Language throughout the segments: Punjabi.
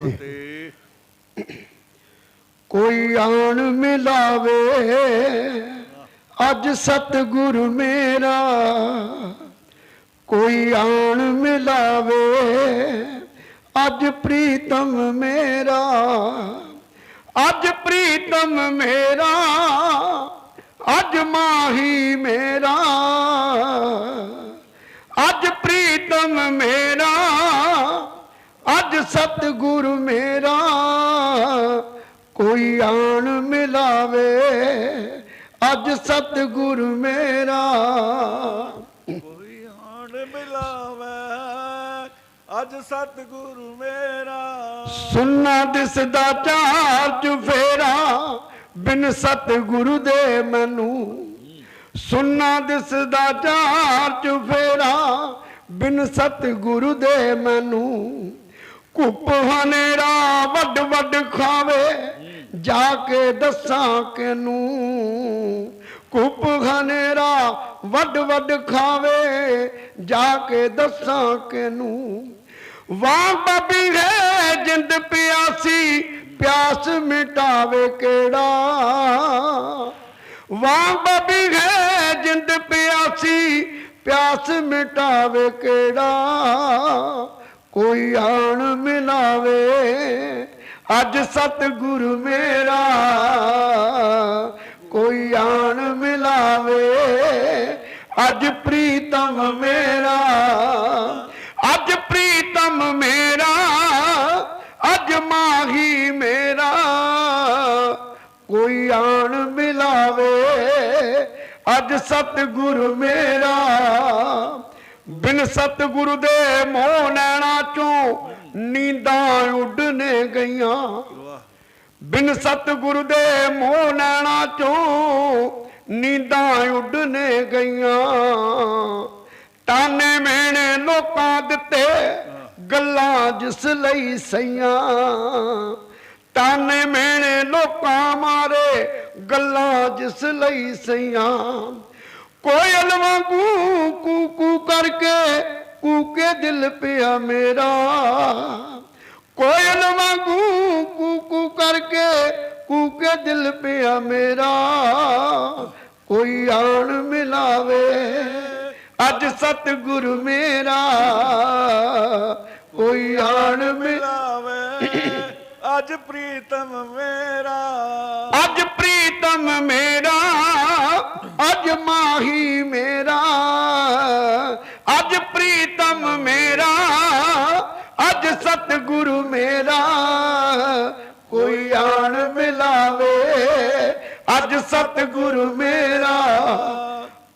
ਤੇ ਕੋਈ ਆਣ ਮਿਲਾਵੇ, ਅੱਜ ਸਤਿਗੁਰ ਮੇਰਾ। ਕੋਈ ਆਣ ਮਿਲਾਵੇ, ਅੱਜ ਪ੍ਰੀਤਮ ਮੇਰਾ। ਅੱਜ ਪ੍ਰੀਤਮ ਮੇਰਾ, ਅੱਜ ਮਾਹੀ ਮੇਰਾ। ਅੱਜ ਪ੍ਰੀਤਮ ਮੇਰਾ। ਸਤਿਗੁਰ ਮੇਰਾ ਕੋਈ ਆਣ ਮਿਲਾਵੇ। ਅੱਜ ਸਤਿਗੁਰ ਮੇਰਾ। ਕੋਈ ਹਾਣ ਮਿਲਾਵੇ ਅੱਜ ਸਤਿਗੁਰੂ ਮੇਰਾ। ਸੁਨਣਾ ਦਿਸਦਾ ਚਾਰ ਚੁਫੇਰਾ ਬਿਨ ਸਤਿਗੁਰੂ ਦੇ ਮੈਨੂੰ। ਸੁਨਣਾ ਦਿਸਦਾ ਚਾਰ ਚੁਫੇਰਾ ਬਿਨ ਸਤਿਗੁਰੂ ਦੇ ਮੈਨੂੰ। ਕੁੱਪ ਹਨੇਰਾ ਵੱਡ ਵੱਡ ਖਾਵੇ। ਜਾ ਕੇ ਦੱਸਾਂ ਕਿਨੂੰ ਕੁੱਪ ਹਨੇਰਾ ਵੱਡ ਵੱਡ ਖਾਵੇ। ਜਾ ਕੇ ਦੱਸਾਂ ਕਿਨੂੰ ਵਾਹ ਬਾਬੀ ਹੈ ਜਿੰਦ ਪਿਆਸੀ, ਪਿਆਸ ਮਿਟਾਵੇ ਕਿਹੜਾ? ਵਾਹ ਬਾਬੀ ਹੈ ਜਿੰਦ ਪਿਆਸੀ, ਪਿਆਸ ਮਿਟਾਵੇ ਕਿਹੜਾ? ਕੋਈ ਆਣ ਮਿਲਾਵੇ। ਅੱਜ ਸਤਿਗੁਰ ਮੇਰਾ, ਕੋਈ ਆਣ ਮਿਲਾਵੇ। ਅੱਜ ਪ੍ਰੀਤਮ ਮੇਰਾ, ਅੱਜ ਪ੍ਰੀਤਮ ਮੇਰਾ, ਅੱਜ ਮਾਹੀ ਮੇਰਾ। ਕੋਈ ਆਣ ਮਿਲਾਵੇ, ਅੱਜ ਸਤਿਗੁਰ ਮੇਰਾ। ਬਿਨ ਸਤਿਗੁਰੂ ਦੇ ਮੋਹ ਨੈਣਾ ਚੋਂ ਨੀਂਦਾਂ ਉੱਡਨੇ ਗਈਆਂ। ਵਾਹ ਬਿਨ ਸਤਿਗੁਰੂ ਦੇ ਮੋਹ ਨੈਣਾ ਚੋਂ ਨੀਂਦਾਂ ਉੱਡਨੇ ਗਈਆਂ। ਤਾਨੇ ਮੇਣੇ ਲੋਕਾਂ ਦਿੱਤੇ ਗੱਲਾਂ ਜਿਸ ਲਈ ਸਈਆਂ। ਤਾਨੇ ਮੇਣੇ ਲੋਕਾਂ ਮਾਰੇ ਗੱਲਾਂ ਜਿਸ ਲਈ ਸਈਆਂ। ਕੋਇਲ ਵਾਂਗੂ ਕੂ ਕੂ ਕਰਕੇ ਕੂਕੇ ਦਿਲ ਪਿਆ ਮੇਰਾ। ਕੋਇਲ ਵਾਂਗੂ ਕੂ ਕੂ ਕਰਕੇ ਕੂਕੇ ਦਿਲ ਪਿਆ ਮੇਰਾ। ਕੋਈ ਆਣ ਮਿਲਾਵੇ, ਅੱਜ ਸਤਿਗੁਰ ਮੇਰਾ। ਕੋਈ ਆਣ ਮਿਲਾ ਮਿਲਾਵੇ, ਅੱਜ ਪ੍ਰੀਤਮ ਮੇਰਾ ਪ੍ਰੀਤਮ ਮੇਰਾ, ਅੱਜ ਸਤਿਗੁਰੂ ਮੇਰਾ। ਕੋਈ ਆਣ ਮਿਲਾਵੇ, ਅੱਜ ਸਤਿਗੁਰੂ ਮੇਰਾ।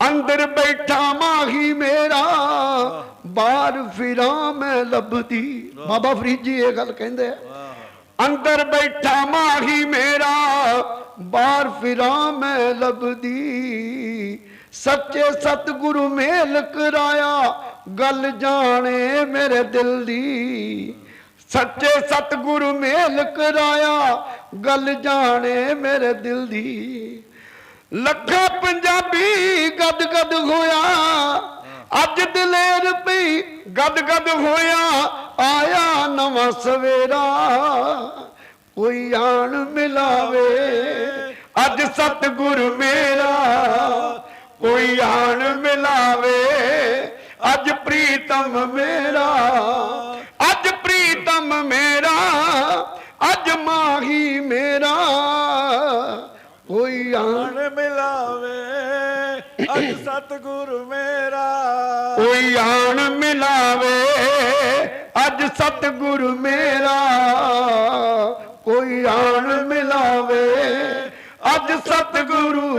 ਅੰਦਰ ਬੈਠਾ ਮਾਹੀ ਮੇਰਾ, ਬਾਹਰ ਫਿਰਾਂ ਮੈਂ ਲੱਭਦੀ। ਬਾਬਾ ਫਰੀਦ ਜੀ ਇਹ ਗੱਲ ਕਹਿੰਦੇ ਆ। ਅੰਦਰ ਬੈਠਾ ਮਾਹੀ ਮੇਰਾ, ਬਾਹਰ ਫਿਰਾਂ ਮੈਂ ਲੱਭਦੀ। ਸੱਚੇ ਸਤਿਗੁਰੂ ਮੇਲ ਕਰਾਇਆ ਗੱਲ ਜਾਣੇ ਮੇਰੇ ਦਿਲ ਦੀ। ਸੱਚੇ ਸਤਿਗੁਰੂ ਮੇਲ ਕਰਾਇਆ, ਗੱਲ ਜਾਣੇ ਮੇਰੇ ਦਿਲ ਦੀ। ਲੱਖਾਂ ਪੰਜਾਬੀ ਗਦ ਗਦ ਹੋਇਆ, ਅੱਜ ਦਲੇਰ ਪਈ ਗਦ ਗਦ ਹੋਇਆ, ਆਇਆ ਨਵਾਂ ਸਵੇਰਾ। ਕੋਈ ਆਣ ਮਿਲਾਵੇ, ਅੱਜ ਸਤਿਗੁਰ ਮੇਰਾ। ਕੋਈ ਆਣ ਮਿਲਾਵੇ ਅੱਜ ਪ੍ਰੀਤਮ ਮੇਰਾ, ਅੱਜ ਪ੍ਰੀਤਮ ਮੇਰਾ, ਅੱਜ ਮਾਹੀ ਮੇਰਾ, ਕੋਈ ਆਣ ਮਿਲਾਵੇ, ਅੱਜ ਸਤਿਗੁਰੂ ਮੇਰਾ। ਕੋਈ ਆਣ ਮਿਲਾਵੇ, ਅੱਜ ਸਤਿਗੁਰ ਮੇਰਾ। ਕੋਈ ਆਣ ਮਿਲਾਵੇ, ਅੱਜ ਸਤਿਗੁਰੂ